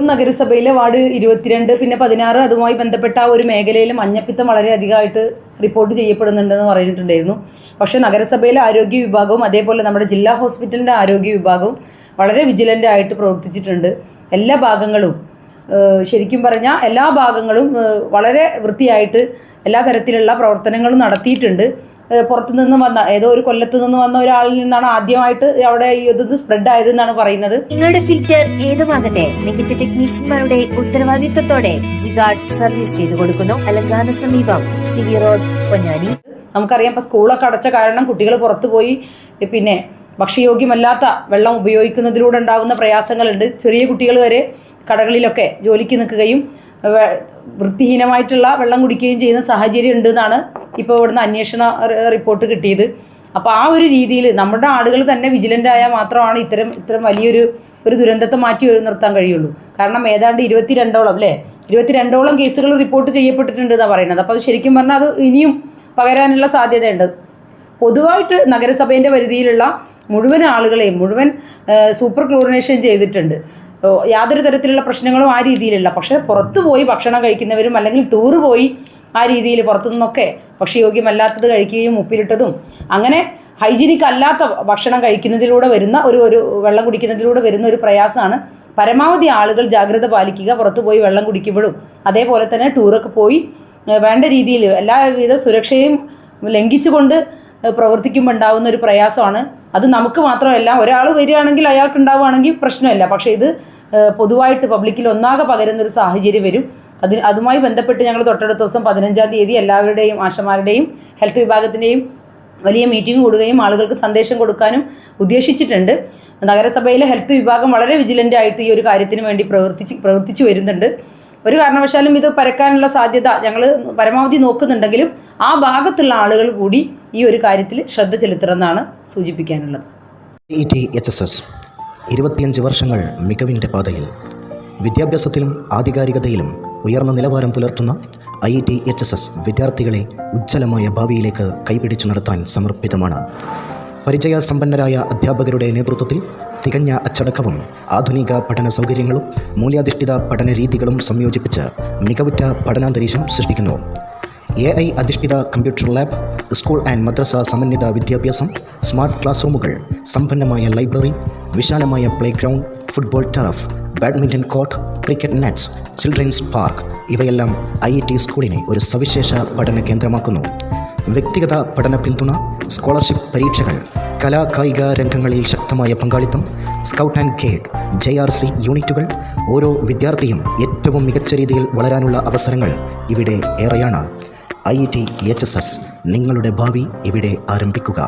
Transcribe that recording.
നഗരസഭയിലെ വാർഡ് ഇരുപത്തിരണ്ട് പിന്നെ പതിനാറ് അതുമായി ബന്ധപ്പെട്ട ഒരു മേഖലയിൽ മഞ്ഞപ്പിത്തം വളരെയധികമായിട്ട് റിപ്പോർട്ട് ചെയ്യപ്പെടുന്നുണ്ടെന്ന് പറഞ്ഞിട്ടുണ്ടായിരുന്നു. പക്ഷേ നഗരസഭയിലെ ആരോഗ്യ വിഭാഗവും അതേപോലെ നമ്മുടെ ജില്ലാ ഹോസ്പിറ്റലിന്റെ ആരോഗ്യ വിഭാഗവും വളരെ വിജിലന്റ് ആയിട്ട് പ്രവർത്തിച്ചിട്ടുണ്ട്. എല്ലാ ഭാഗങ്ങളും ശരിക്കും പറഞ്ഞാൽ എല്ലാ ഭാഗങ്ങളും വളരെ വൃത്തിയായിട്ട് എല്ലാ തരത്തിലുള്ള പ്രവർത്തനങ്ങളും നടത്തിയിട്ടുണ്ട്. പുറത്തു നിന്ന് വന്ന ഏതോ ഒരു കൊല്ലത്ത് നിന്ന് വന്ന ഒരാളിൽ നിന്നാണ് ആദ്യമായിട്ട് അവിടെ ഈ ഇത് സ്പ്രെഡ് ആയത് എന്നാണ് പറയുന്നത്. നിങ്ങളുടെ ഫിൽറ്റർ ഏതുമാകട്ടെ മികച്ച ടെക്നീഷ്യന്മാരുടെ ഉത്തരവാദിത്തത്തോടെ ജിഗാർഡ് സർവീസ് ചെയ്തു കൊടുക്കുന്നു. അലങ്കാന സമീപം സിവി റോഡ് പൊന്നാനി. നമുക്കറിയാം ഇപ്പൊ സ്കൂളൊക്കെ അടച്ച കാരണം കുട്ടികൾ പുറത്തു പോയി. പിന്നെ ഭക്ഷ്യയോഗ്യമല്ലാത്ത വെള്ളം ഉപയോഗിക്കുന്നതിലൂടെ ഉണ്ടാകുന്ന പ്രയാസങ്ങളുണ്ട്. ചെറിയ കുട്ടികൾ വരെ കടകളിലൊക്കെ ജോലിക്ക് നിൽക്കുകയും വൃത്തിഹീനമായിട്ടുള്ള വെള്ളം കുടിക്കുകയും ചെയ്യുന്ന സാഹചര്യം ഉണ്ട് എന്നാണ് ഇപ്പോൾ ഇവിടുന്ന് അന്വേഷണ റിപ്പോർട്ട് കിട്ടിയത്. അപ്പോൾ ആ ഒരു രീതിയിൽ നമ്മുടെ ആളുകൾ തന്നെ വിജിലന്റ് ആയാൽ മാത്രമാണ് ഇത്തരം ഇത്തരം വലിയൊരു ഒരു ദുരന്തത്തെ മാറ്റി നിർത്താൻ കഴിയുള്ളൂ. കാരണം ഏതാണ്ട് ഇരുപത്തി രണ്ടോളം അല്ലേ? ഇരുപത്തിരണ്ടോളം കേസുകൾ റിപ്പോർട്ട് ചെയ്യപ്പെട്ടിട്ടുണ്ട് എന്നാണ് പറയുന്നത്. അപ്പോൾ അത് ശരിക്കും പറഞ്ഞാൽ അത് ഇനിയും പകരാനുള്ള സാധ്യതയുണ്ട്. പൊതുവായിട്ട് നഗരസഭേന്റെ പരിധിയിലുള്ള മുഴുവൻ ആളുകളെയും മുഴുവൻ സൂപ്പർ ക്ലോറിനേഷൻ ചെയ്തിട്ടുണ്ട്. യാതൊരു തരത്തിലുള്ള പ്രശ്നങ്ങളും ആ രീതിയിലില്ല. പക്ഷേ പുറത്തു പോയി ഭക്ഷണം കഴിക്കുന്നവരും അല്ലെങ്കിൽ ടൂറ് പോയി ആ രീതിയിൽ പുറത്തു നിന്നൊക്കെ ഭക്ഷ്യയോഗ്യമല്ലാത്തത് കഴിക്കുകയും ഉപ്പിലിട്ടതും. അങ്ങനെ ഹൈജീനിക് അല്ലാത്ത ഭക്ഷണം കഴിക്കുന്നതിലൂടെ വരുന്ന ഒരു ഒരു വെള്ളം കുടിക്കുന്നതിലൂടെ വരുന്ന ഒരു പ്രയാസമാണ്. പരമാവധി ആളുകൾ ജാഗ്രത പാലിക്കുക പുറത്തുപോയി വെള്ളം കുടിക്കുമ്പോഴും അതേപോലെ തന്നെ ടൂറൊക്കെ പോയി വേണ്ട രീതിയിൽ എല്ലാവിധ സുരക്ഷയും ലംഘിച്ചുകൊണ്ട് പ്രവർത്തിക്കുമ്പോൾ ഉണ്ടാകുന്ന ഒരു പ്രയാസമാണ്. അത് നമുക്ക് മാത്രമല്ല ഒരാൾ വരികയാണെങ്കിൽ അയാൾക്ക് ഉണ്ടാവുകയാണെങ്കിൽ പ്രശ്നമില്ല. പക്ഷേ ഇത് പൊതുവായിട്ട് പബ്ലിക്കിൽ ഒന്നാകെ പകരുന്നൊരു സാഹചര്യം വരും. അതിന് അതുമായി ബന്ധപ്പെട്ട് ഞങ്ങൾ തൊട്ടടുത്ത ദിവസം പതിനഞ്ചാം തീയതി എല്ലാവരുടെയും ആശമാരുടെയും ഹെൽത്ത് വിഭാഗത്തിന്റെയും വലിയ മീറ്റിംഗ് കൂടുകയും ആളുകൾക്ക് സന്ദേശം കൊടുക്കാനും ഉദ്ദേശിച്ചിട്ടുണ്ട്. നഗരസഭയിലെ ഹെൽത്ത് വിഭാഗം വളരെ വിജിലന്റ് ആയിട്ട് ഈ ഒരു കാര്യത്തിന് വേണ്ടി പ്രവർത്തിച്ച് പ്രവർത്തിച്ചു വരുന്നുണ്ട്. ഒരു കാരണവശാലും ഇത് പരക്കാനുള്ള സാധ്യത ഞങ്ങൾ പരമാവധി നോക്കുന്നുണ്ടെങ്കിലും ആ ഭാഗത്തുള്ള ആളുകൾ കൂടി ഈ ഒരു കാര്യത്തിൽ ശ്രദ്ധ ചെലുത്തണമെന്നാണ് സൂചിപ്പിക്കാനുള്ളത്. ഇരുപത്തിയഞ്ച് വർഷങ്ങൾ മികവിന്റെ പാതയിൽ വിദ്യാഭ്യാസത്തിലും ആധികാരികതയിലും ഉയർന്ന നിലവാരം പുലർത്തുന്ന I T H S S വിദ്യാർത്ഥികളെ ഉജ്ജ്വലമായ ഭാവിയിലേക്ക് കൈപിടിച്ചു നടത്താൻ സമർപ്പിതമാണ്. പരിചയസമ്പന്നരായ അധ്യാപകരുടെ നേതൃത്വത്തിൽ തികഞ്ഞ അച്ചടക്കവും ആധുനിക പഠന സൗകര്യങ്ങളും മൂല്യാധിഷ്ഠിത പഠന രീതികളും സംയോജിപ്പിച്ച് മികവുറ്റ പഠനാന്തരീക്ഷം സൃഷ്ടിക്കുന്നു. എ ഐ അധിഷ്ഠിത കമ്പ്യൂട്ടർ ലാബ് സ്കൂൾ ആൻഡ് മദ്രസ സമന്വിത വിദ്യാഭ്യാസം സ്മാർട്ട് ക്ലാസ് റൂമുകൾ സമ്പന്നമായ ലൈബ്രറി വിശാലമായ playground football turf badminton court cricket nets children's park ഇവയെല്ലാം ഐ ടി സ്കൂളിനെ ഒരു സവിശേഷ പഠന കേന്ദ്രമാക്കുന്നു. വ്യക്തിഗത പഠന പിന്തുണ സ്കോളർഷിപ്പ് പരീക്ഷകൾ കലാകായിക രംഗങ്ങളിൽ ശക്തമായ പങ്കാളിത്തം scout and guide J R C യൂണിറ്റുകൾ ഓരോ വിദ്യാർത്ഥിയും ഏറ്റവും മികച്ച രീതിയിൽ വളരാനുള്ള അവസരങ്ങൾ ഇവിടെ ഏറെയാണ്. I T H S S നിങ്ങളുടെ ഭാവി ഇവിടെ ആരംഭിക്കുക.